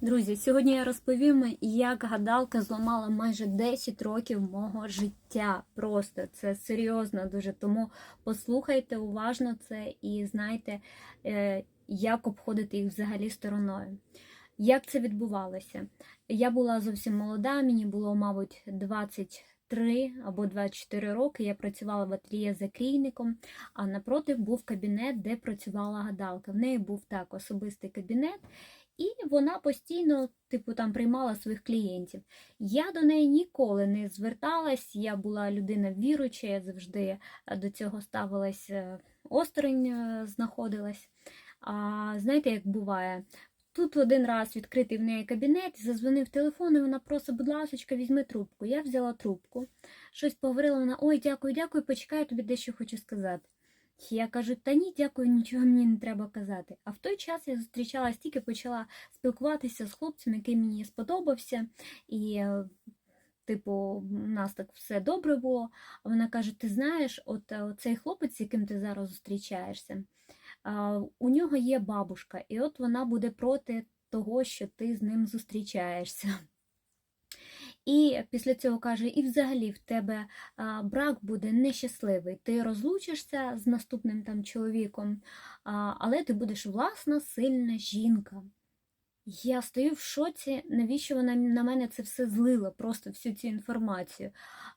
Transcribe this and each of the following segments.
Друзі, сьогодні я розповім, як гадалка зламала майже 10 років мого життя. Просто це серйозно дуже. Тому послухайте уважно це і знайте, е, як обходити їх взагалі стороною. Як це відбувалося? Я була зовсім молода, мені було, мабуть, 23 або 24 роки. Я працювала в ательє закрійником, а напроти був кабінет, де працювала гадалка. В неї був так особистий кабінет. І вона постійно, типу, там приймала своїх клієнтів. Я до неї ніколи не зверталась, я була людина віруча, я завжди е, до цього ставилась е, осторонь, е, знаходилась. А знаєте, як буває? Тут один раз відкритий в неї кабінет, зазвонив телефон, і вона просить, будь ласка, візьми трубку. Я взяла трубку, щось поговорила, вона, ой, дякую, дякую, почекай, я тобі дещо хочу сказати. Я кажу, та ні, дякую, нічого мені не треба казати. А в той час я зустрічалась, тільки почала спілкуватися з хлопцем, який мені сподобався. І, е, типу, у нас так все добре було. А вона каже: Ти знаєш, от е, цей хлопець, з яким ти зараз зустрічаєшся, у нього є бабушка, і от вона буде проти того, що ти з ним зустрічаєшся. І після цього каже: і взагалі в тебе брак буде нещасливий. Ти розлучишся з наступним там чоловіком, але ти будеш власна, сильна жінка. Я стою в шоці, навіщо вона на мене це все злила, просто всю цю інформацію.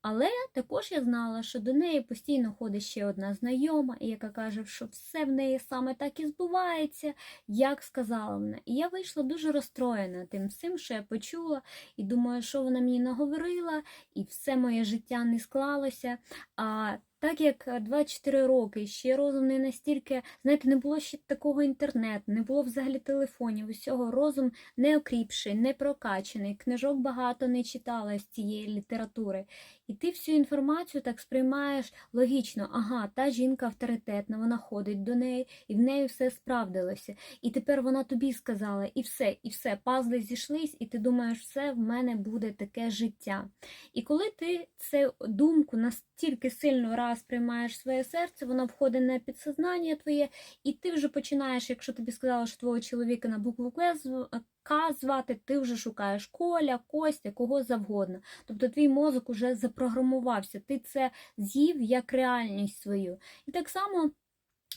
Але також я знала, що до неї постійно ходить ще одна знайома, яка каже, що все в неї саме так і збувається, як сказала вона. І я вийшла дуже розстроєна тим всім, що я почула, і думаю, що вона мені наговорила, і все моє життя не склалося. А так як 24 роки, ще розум не настільки, знаєте, не було ще такого інтернету, не було взагалі телефонів, усього розум не окріпший, не прокачаний, книжок багато не читала з цієї літератури. І ти всю інформацію так сприймаєш логічно, ага, та жінка авторитетна, вона ходить до неї, і в неї все справдилося. І тепер вона тобі сказала, і все, і все, пазли зійшлись, і ти думаєш, все в мене буде таке життя. І коли ти цю думку настільки сильно раз приймаєш в своє серце, вона входить на підсознання твоє, і ти вже починаєш, якщо тобі сказали, що твого чоловіка на букву К звати, ти вже шукаєш Коля, Костя, кого завгодно. Тобто твій мозок уже запрограмувався, ти це з'їв як реальність свою. І так само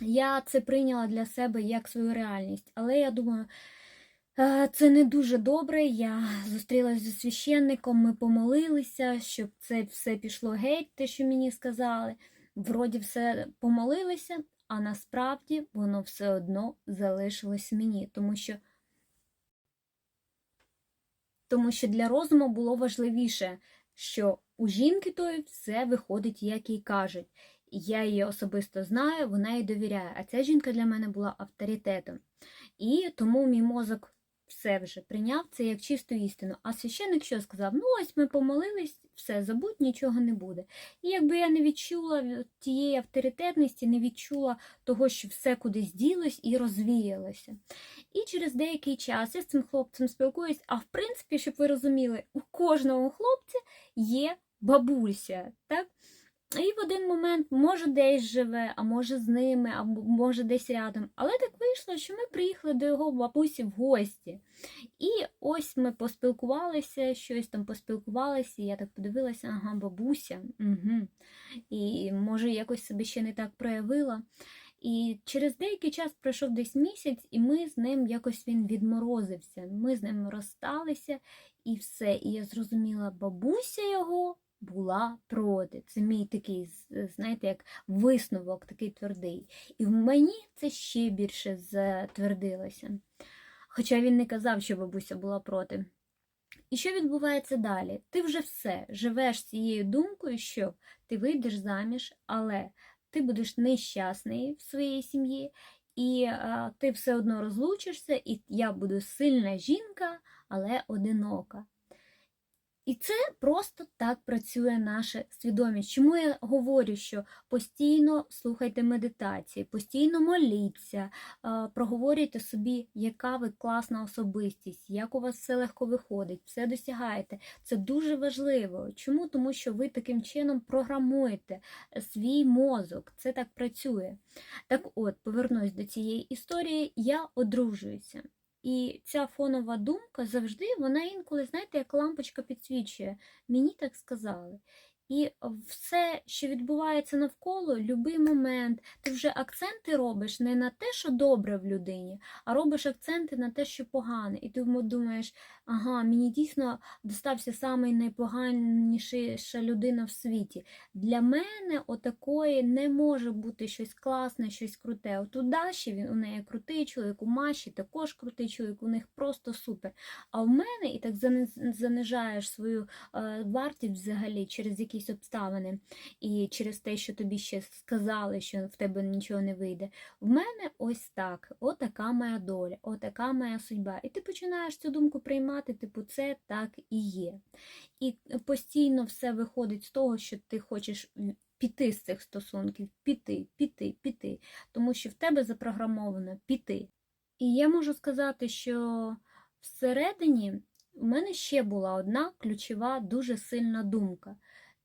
я це прийняла для себе як свою реальність. Але я думаю, це не дуже добре. Я зустрілася зі священником, ми помолилися, щоб це все пішло геть, те, що мені сказали. Вроді все помолилися, а насправді воно все одно залишилось мені, тому що. Тому що для розуму було важливіше, що у жінки тої все виходить, як їй кажуть. Я її особисто знаю, вона їй довіряє. А ця жінка для мене була авторитетом. І тому мій мозок все вже прийняв це як чисту істину. А священник що сказав? Ну, ось ми помолились, все, забудь, нічого не буде. І якби я не відчула тієї авторитетності, не відчула того, що все кудись ділось і розвіялося. І через деякий час я з цим хлопцем спілкуюсь, а в принципі, щоб ви розуміли, у кожного хлопця є бабуся. так? І в один момент, може, десь живе, а може з ними, а може десь рядом. Але так вийшло, що ми приїхали до його бабусі в гості. І ось ми поспілкувалися, щось там поспілкувалися, і я так подивилася, ага, бабуся. угу. І може якось себе ще не так проявила. І через деякий час пройшов десь місяць, і ми з ним якось він відморозився. Ми з ним розсталися і все. І я зрозуміла, бабуся його була проти. Це мій такий, знаєте, як висновок такий твердий. І в мені це ще більше затвердилося. Хоча він не казав, що бабуся була проти. І що відбувається далі? Ти вже все живеш цією думкою, що ти вийдеш заміж, але ти будеш нещасний в своїй сім'ї, і а, ти все одно розлучишся, і я буду сильна жінка, але одинока. І це просто так працює наша свідомість. Чому я говорю, що постійно слухайте медитації, постійно моліться, проговорюйте собі, яка ви класна особистість, як у вас все легко виходить, все досягаєте. Це дуже важливо. Чому? Тому що ви таким чином програмуєте свій мозок. Це так працює. Так от, повернусь до цієї історії, я одружуюся. І ця фонова думка завжди, вона інколи, знаєте, як лампочка підсвічує. Мені так сказали. І все, що відбувається навколо, будь-який момент, ти вже акценти робиш не на те, що добре в людині, а робиш акценти на те, що погане. І ти думаєш, ага, мені дійсно достався самий найпоганіша людина в світі. Для мене отакої не може бути щось класне, щось круте. От у Даші він у неї крутий чоловік, у Маші також крутий чоловік, у них просто супер. А в мене і так занижаєш свою е, вартість взагалі через якісь обставини і через те, що тобі ще сказали, що в тебе нічого не вийде. В мене ось так, отака моя доля, отака моя судьба. І ти починаєш цю думку приймати, типу, це так і є. І постійно все виходить з того, що ти хочеш піти з цих стосунків, піти, піти, піти, тому що в тебе запрограмовано піти. І я можу сказати, що всередині в мене ще була одна ключова, дуже сильна думка.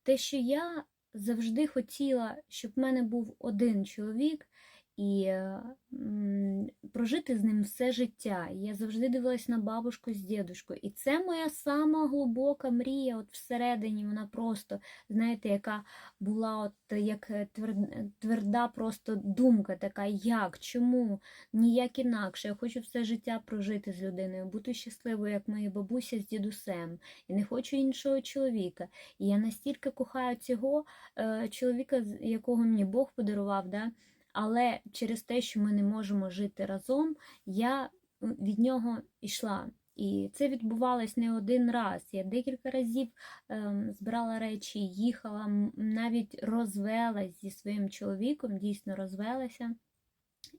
Те, що я завжди хотіла, щоб в мене був один чоловік і прожити з ним все життя. Я завжди дивилась на бабушку з дідушкою. І це моя сама глибока мрія, от всередині вона просто, знаєте, яка була от як е, тверда просто думка така, як, чому, ніяк інакше. Я хочу все життя прожити з людиною, бути щасливою, як мої бабуся з дідусем. І не хочу іншого чоловіка. І я настільки кохаю цього е, чоловіка, якого мені Бог подарував, да? Але через те, що ми не можемо жити разом, я від нього йшла. І це відбувалось не один раз. Я декілька разів ем, збирала речі, їхала, навіть розвелась зі своїм чоловіком, дійсно розвелася.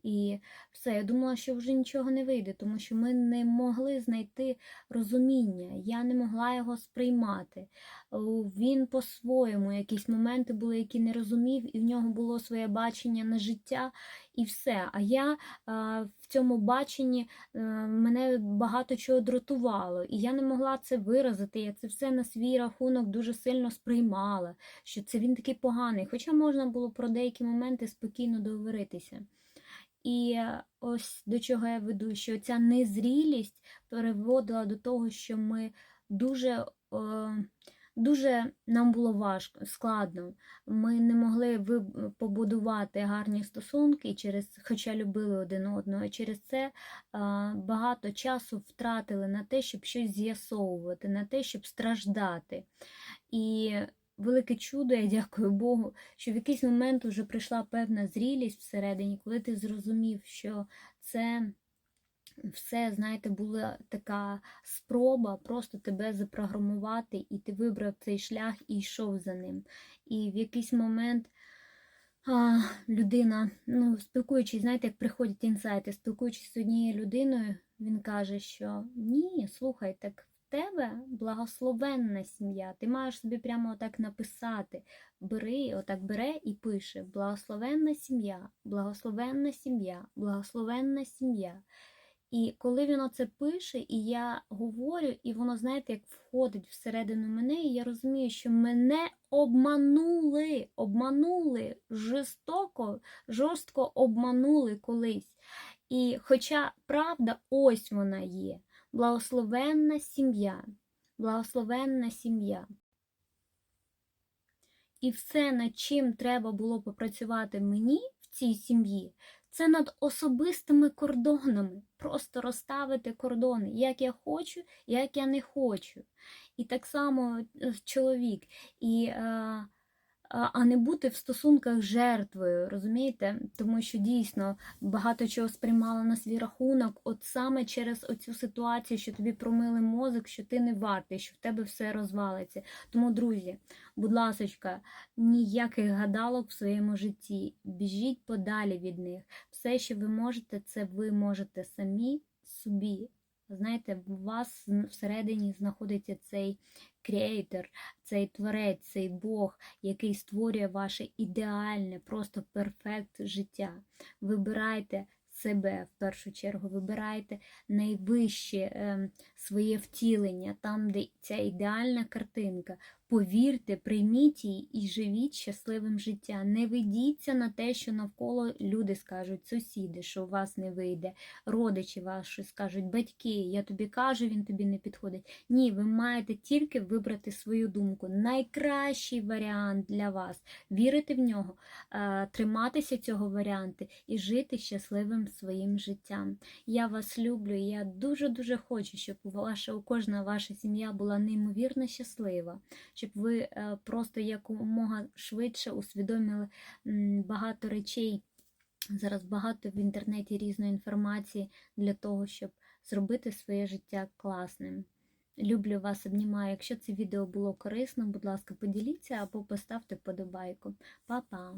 І все, я думала, що вже нічого не вийде, тому що ми не могли знайти розуміння, я не могла його сприймати. Він по-своєму, якісь моменти були, які не розумів, і в нього було своє бачення на життя, і все. А я в цьому баченні е, мене багато чого дратувало, і я не могла це виразити. Я це все на свій рахунок дуже сильно сприймала, що це він такий поганий. Хоча можна було про деякі моменти спокійно договоритися. І е, ось до чого я веду, що ця незрілість переводила до того, що ми дуже, е, дуже нам було важко, складно. Ми не могли побудувати гарні стосунки, через, хоча любили один одного. І через це е, багато часу втратили на те, щоб щось з'ясовувати, на те, щоб страждати. І велике чудо, я дякую Богу, що в якийсь момент вже прийшла певна зрілість всередині, коли ти зрозумів, що це все, знаєте, була така спроба просто тебе запрограмувати, і ти вибрав цей шлях і йшов за ним. І в якийсь момент. А, людина, ну, спілкуючись, знаєте, як приходять інсайти, спілкуючись з однією людиною, він каже, що ні, слухай, так тебе благословенна сім'я. Ти маєш собі прямо отак написати. Бери, отак бере і пише: благословенна сім'я, благословенна сім'я, благословенна сім'я. І коли він оце пише, і я говорю, і воно, знаєте, як входить всередину мене, і я розумію, що мене обманули, обманули жорстоко, жорстко обманули колись. І хоча правда, ось вона є. Благословенна сім'я, благословенна сім'я. І все, над чим треба було попрацювати мені в цій сім'ї, це над особистими кордонами. Просто розставити кордони, як я хочу, як я не хочу. І так само е, чоловік. І, е, а, не бути в стосунках жертвою, розумієте? Тому що дійсно багато чого сприймала на свій рахунок, от саме через оцю ситуацію, що тобі промили мозок, що ти не вартий, що в тебе все розвалиться. Тому, друзі, будь ласочка, ніяких гадалок в своєму житті. Біжіть подалі від них. Все, що ви можете, це ви можете самі собі. Знаєте, у вас всередині знаходиться цей креатор, цей творець, цей Бог, який створює ваше ідеальне, просто перфект життя. Вибирайте себе в першу чергу, вибирайте найвище е, своє втілення, там, де ця ідеальна картинка. Повірте, прийміть її і живіть щасливим життям. Не ведіться на те, що навколо люди скажуть, сусіди, що у вас не вийде, родичі ваші скажуть, батьки, я тобі кажу, він тобі не підходить. Ні, ви маєте тільки вибрати свою думку. Найкращий варіант для вас вірити в нього, е, триматися цього варіанту і жити щасливим своїм життям. Я вас люблю, і я дуже-дуже хочу, щоб ваша, кожна ваша сім'я була неймовірно щаслива, щоб ви е, просто якомога швидше усвідомили багато речей. Зараз багато в інтернеті різної інформації для того, щоб зробити своє життя класним. Люблю вас, обнімаю. Якщо це відео було корисно, будь ласка, поділіться або поставте вподобайку. Па-па!